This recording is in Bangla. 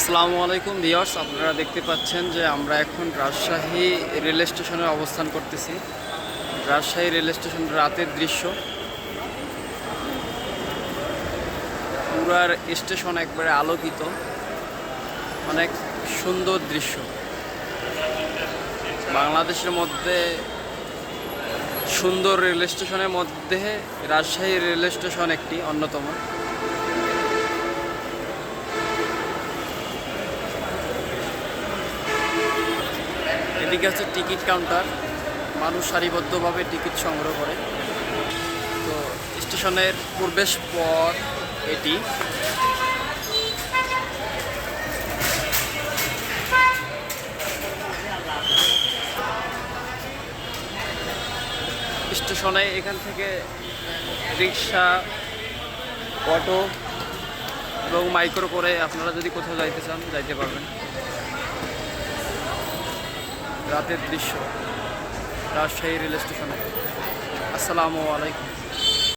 আসসালামু আলাইকুম ভিওর্স আপনারা দেখতে পাচ্ছেন যে আমরা এখন রাজশাহী রেল স্টেশনে অবস্থান করতেছি। রাজশাহী রেল স্টেশন রাতের দৃশ্য। পুরার স্টেশন একবারে আলোকিত। অনেক সুন্দর দৃশ্য। বাংলাদেশের মধ্যে, সুন্দর রেল স্টেশনের মধ্যে রাজশাহী রেল স্টেশন একটি, অন্যতম। এদিকে হচ্ছে টিকিট কাউন্টার। মানুষ সারিবদ্ধভাবে টিকিট সংগ্রহ করে। তো স্টেশনের প্রবেশ পথ এটি। স্টেশনে এখান থেকে রিক্সা, অটো এবং মাইক্রো করে আপনারা যদি কোথাও যাইতে চান, যাইতে পারবেন। রাতের দৃশ্য রাজশাহী রেল স্টেশনে। আসসালামু আলাইকুম।